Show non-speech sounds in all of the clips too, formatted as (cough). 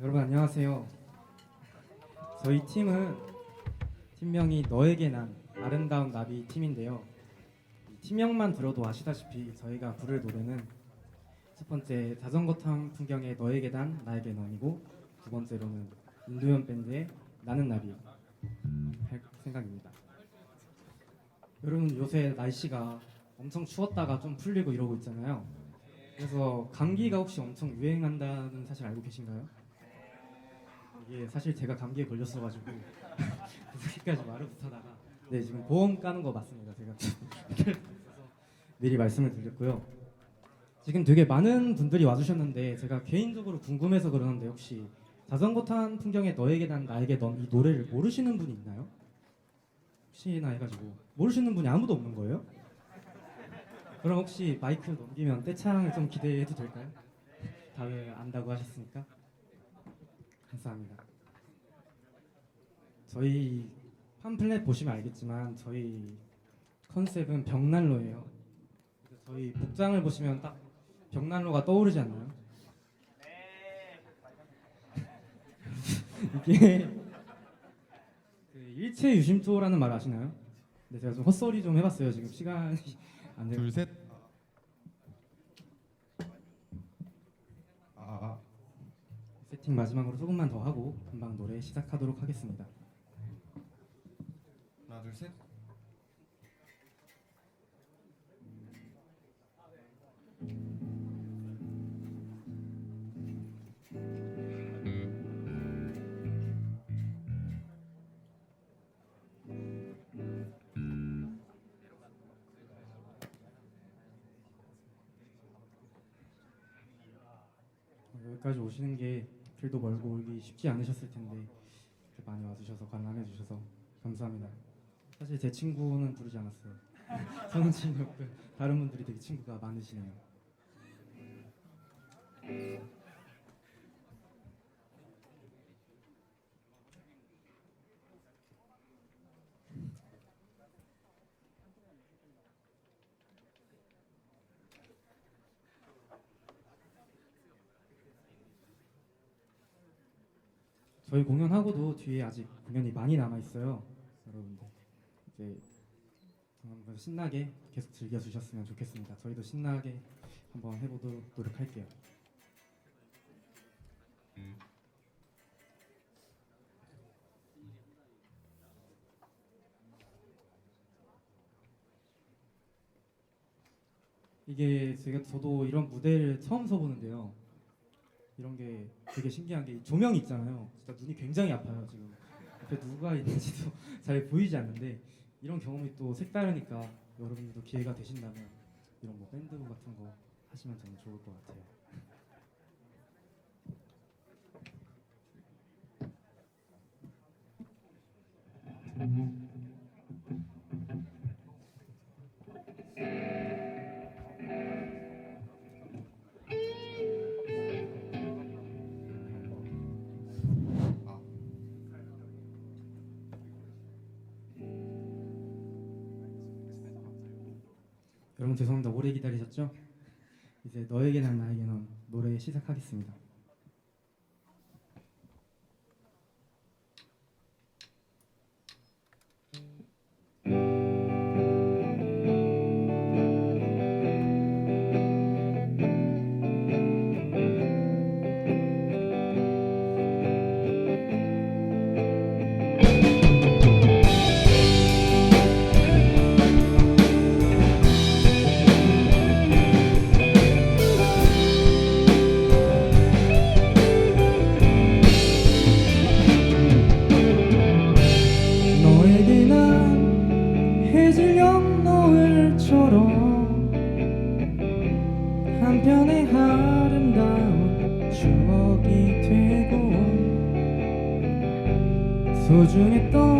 여러분 안녕하세요. 저희 팀은 팀명이 너에게 난 아름다운 나비 팀인데요. 이 팀명만 들어도 아시다시피 저희가 부를 노래는 첫 번째 자전거 탄 풍경의 너에게 난 나에게 넌이고 두 번째로는 인도연 밴드의 나는 나비 할 생각입니다. 여러분 요새 날씨가 엄청 추웠다가 좀 풀리고 이러고 있잖아요. 그래서 감기가 혹시 엄청 유행한다는 사실 알고 계신가요? 이게 사실 제가 감기에 걸렸어가지고 (laughs) 그렇게까지 말을 못하다가 네 지금 보험 까는 거 맞습니다 제가 (laughs) 미리 말씀을 드렸고요 지금 되게 많은 분들이 와주셨는데 제가 개인적으로 궁금해서 그러는데 혹시 자전거 탄 풍경에 너에게 난 나에게 넌 이 노래를 모르시는 분이 있나요? 혹시나 해가지고 모르시는 분이 아무도 없는 거예요? 그럼 혹시 마이크 넘기면 떼창 좀 기대해도 될까요? 다들 안다고 하셨으니까 감사합니다. 저희 팜플렛 보시면 알겠지만 저희 컨셉은 벽난로예요. 저희 복장을 보시면 딱 벽난로가 떠오르지 않나요? (laughs) 이게 그 일체 유심초라는 말 아시나요? 네, 제가 좀 헛소리 좀 해봤어요. 지금 시간이 안 돼요. 둘 셋. 아, 아. 세팅 마지막으로 조금만 더 하고 금방 노래 시작하도록 하겠습니다. 하나 둘 셋. 여기까지 오시는 게 길도 멀고 오기 쉽지 않으셨을 텐데 많이 와주셔서 관람해 주셔서 감사합니다. 사실 제 친구는 부르지 않았어요. (laughs) 저는 친구였고 다른 분들이 되게 친구가 많으시네요. 저희 공연하고도 뒤에 아직 공연이 많이 남아 있어요. 여러분들 이제 한번 신나게 계속 즐겨 주셨으면 좋겠습니다. 저희도 신나게 한번 해보도록 노력할게요. 이게 제가 저도 이런 무대를 처음 서보는데요. 이런 게 되게 신기한 게 조명이 있잖아요. 진짜 눈이 굉장히 아파요 지금. 옆에 누가 있는지도 (laughs) 잘 보이지 않는데 이런 경험이 또 색다르니까 여러분들도 기회가 되신다면 이런 뭐 밴드 같은 거 하시면 저는 좋을 것 같아요. 여러분 죄송합니다. 오래 기다리셨죠? 이제 너에게 난 나에게 넌 노래 시작하겠습니다. 소중했던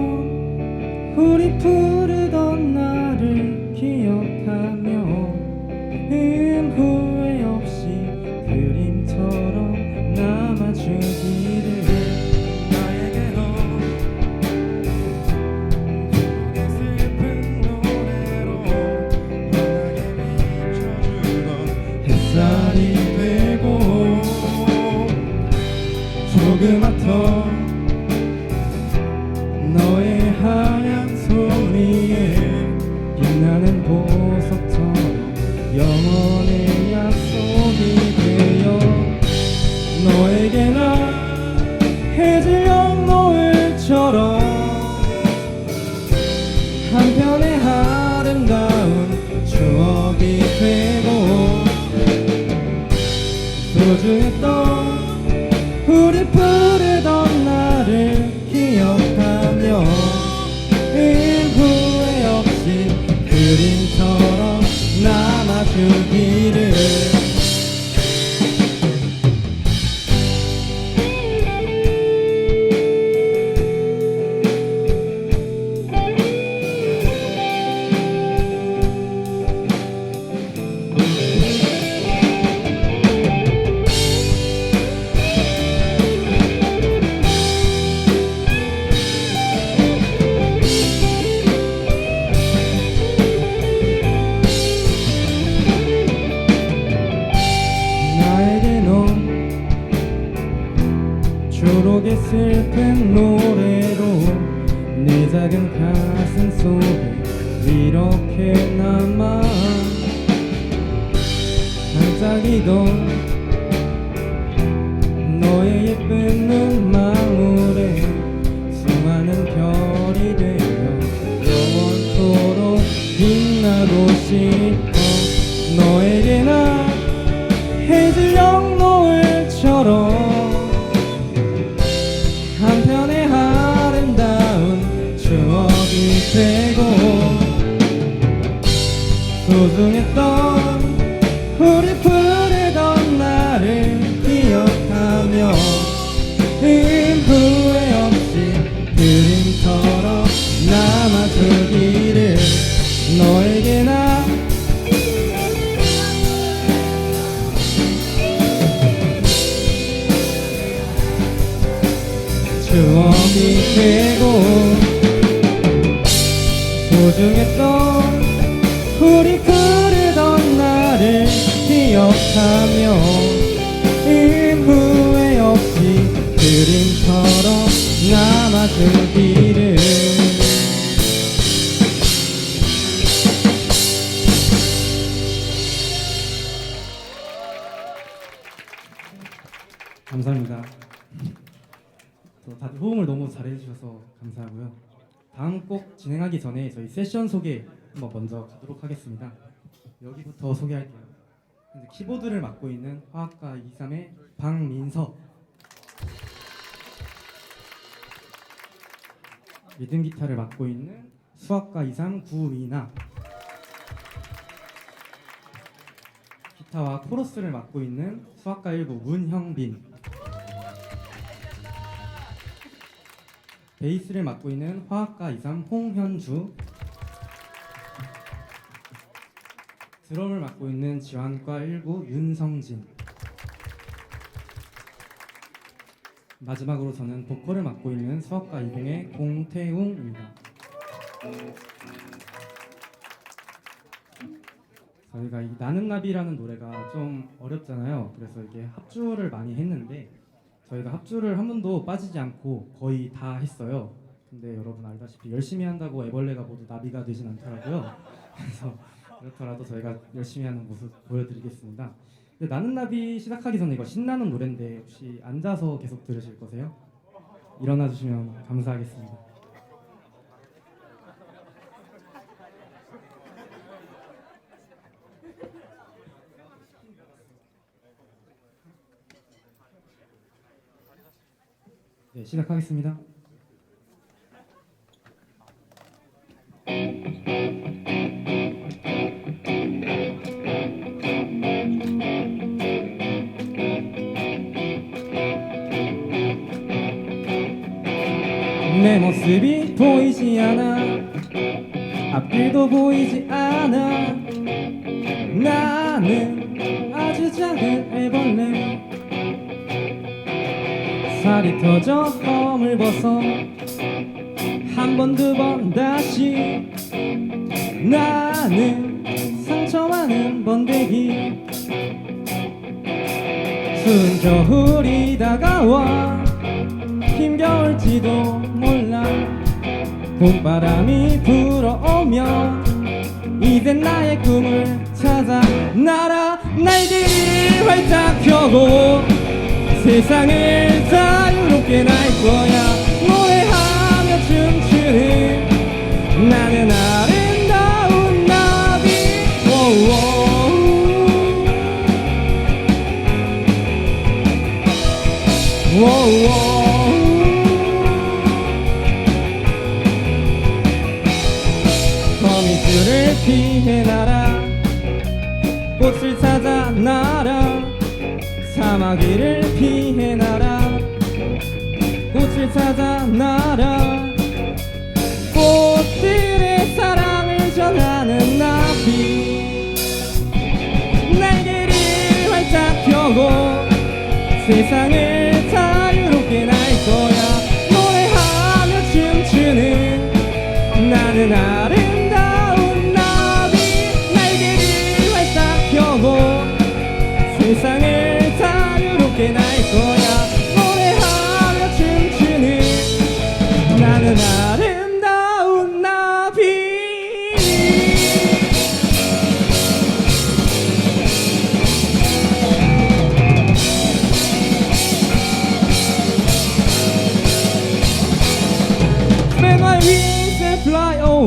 반짝이던 너의 예쁜 눈망울에 수많은 별이 되어 영원토록 빛나고 싶어 너에게 나 해질녘 노을처럼 한편의 아름다운 추억이 되고 소중했던 추억이 되고 소중했던 우리 부르던 나를 기억하며 후회 없이 그림처럼 남아주기를 감사합니다. 또 다들 호응을 너무 잘해주셔서 감사하고요. 다음 곡 진행하기 전에 저희 세션 소개 한번 먼저 가도록 하겠습니다. 여기부터 소개할게요. 현재 키보드를 맡고 있는 화학과 23의 박민석 리듬 기타를 맡고 있는 수학과 23 구이나 기타와 코러스를 맡고 있는 수학과 19 문형빈 베이스를 맡고 있는 화학과 23 홍현주. 드럼을 맡고 있는 지환과 19 윤성진. 마지막으로 저는 보컬을 맡고 있는 수학과 20의 공태웅입니다. 저희가 이 나는 나비라는 노래가 좀 어렵잖아요. 그래서 이게 합주를 많이 했는데 저희가 합주를 한 번도 빠지지 않고 거의 다 했어요. 근데 여러분 알다시피 열심히 한다고 애벌레가 모두 나비가 되진 않더라고요. (laughs) 그래서 그렇더라도 저희가 열심히 하는 모습 보여드리겠습니다. 근데 나는 나비 시작하기 전에 이거 신나는 노래인데 혹시 앉아서 계속 들으실 거세요? 일어나 주시면 감사하겠습니다. 네, 시작하겠습니다. 내 모습이 보이지 않아. 앞길도 보이지 않아. 나는 아주 작은 애벌레 살이 터져 껌을 벗어. 한 번 두 번 다시. 나는 상처 많은 번데기. 추운 겨울이 다가와. 힘겨울지도 몰라. 봄바람이 불어오면 이젠 나의 꿈을 찾아 날아 날개를 활짝 펴고 세상을 자유롭게 날 거야. 노래하며 춤추는 나는 아름다운 나비. 거미줄을 피해 날아 꽃을 찾아 날아. 사마귀를 날아 꽃들의 사랑을 전하는 나비. 날개를 활짝 펴고 세상을 자유롭게 날 거야. 노래하며 춤추는 나는 아름다운 나비. 날개를 활짝 펴고 세상을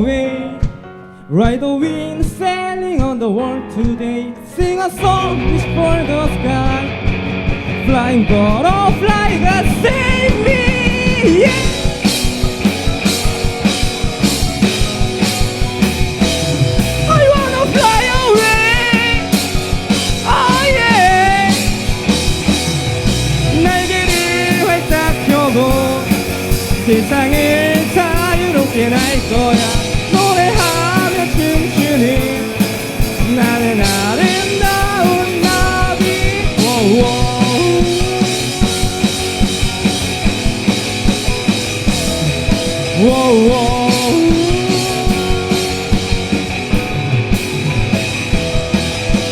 away. Ride the wind, sailing on the world today. Sing a song, reach for the sky. Flying butterfly that save me. Yeah. Oh 세상을 자유롭게 날 거야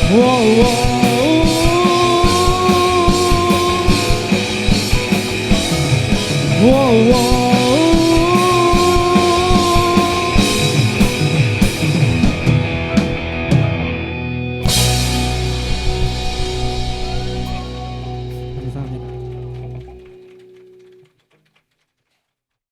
Whoa, whoa.